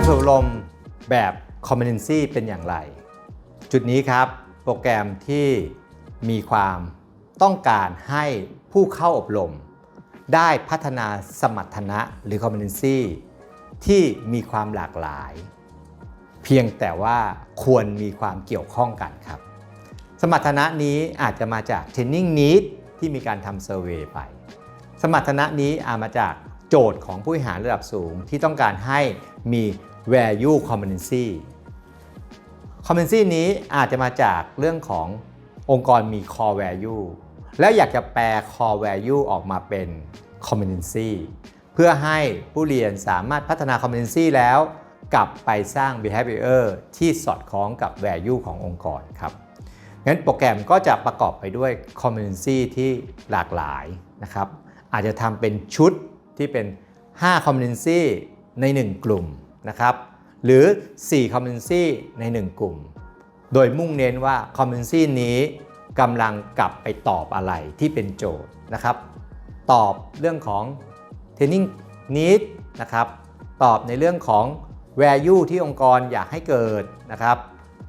การอบรมแบบ competency เป็นอย่างไร จุดนี้ครับ โปรแกรมที่มีความต้องการให้ผู้เข้าอบรม ได้พัฒนาสมรรถนะหรือ competency ที่มีความหลากหลาย เพียงแต่ว่าควรมีความเกี่ยวข้องกันครับ สมรรถนะนี้อาจจะมาจาก training need ที่มีการทำ survey ไป สมรรถนะนี้อาจมาจาก โจทย์ของผู้บริหารระดับสูงที่ต้องการให้มี value competency competency นี้อาจจะมาจากเรื่องขององค์กรมี core value แล้วอยากจะแปล core value ออกมาเป็น competency เพื่อให้ผู้เรียนสามารถพัฒนา competency แล้ว กลับไปสร้าง behavior ที่สอดคล้องกับ value ขององค์กรครับงั้นโปรแกรมก็จะประกอบไปด้วย competency ที่หลากหลายนะครับอาจจะทำเป็นชุด ที่เป็น 5 competency ใน 1 กลุ่มนะครับหรือ 4 competency ใน 1 กลุ่ม โดยมุ่งเน้นว่า competency นี้กำลังกลับไปตอบอะไรที่เป็นโจทย์นะครับ ตอบเรื่องของ training need นะครับ ตอบในเรื่องของ value ที่องค์กรอยากให้เกิดนะครับ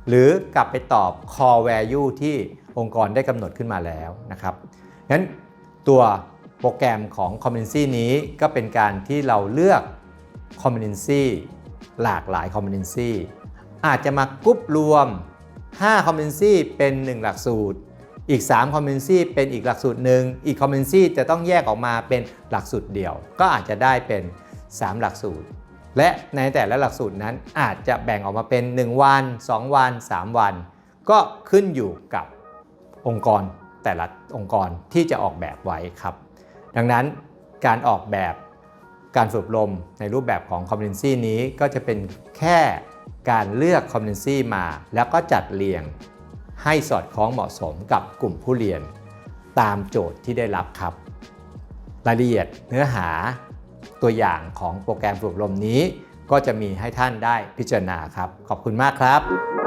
หรือกลับไปตอบ core value ที่องค์กรได้กำหนดขึ้นมาแล้วนะครับงั้นตัว โปรแกรมของ competency นี้ก็เป็นการที่เราเลือก competency หลากหลาย competency อาจจะมากรุ๊ปรวม 5 competency เป็น 1 หลักสูตร อีก 3 competency เป็นอีกหลักสูตรหนึ่งอีก competency จะต้องแยกออกมาเป็นหลักสูตรเดี่ยว ก็อาจจะได้เป็น 3 หลักสูตร และในแต่ละหลักสูตรนั้นอาจจะแบ่งออกมาเป็น 1 วัน 2 วัน 3 วัน ก็ขึ้นอยู่กับองค์กรแต่ละองค์กรที่จะออกแบบไว้ครับ ดังนั้นการออกแบบการฝึกอบรมในรูปแบบของ competency นี้ก็จะเป็นแค่การเลือก competency มา แล้วก็จัดเรียงให้สอดคล้องเหมาะสมกับกลุ่มผู้เรียน ตามโจทย์ที่ได้รับครับ รายละเอียดเนื้อหาตัวอย่างของโปรแกรมฝึกอบรมนี้ ก็จะมีให้ท่านได้พิจารณาครับ ขอบคุณมากครับ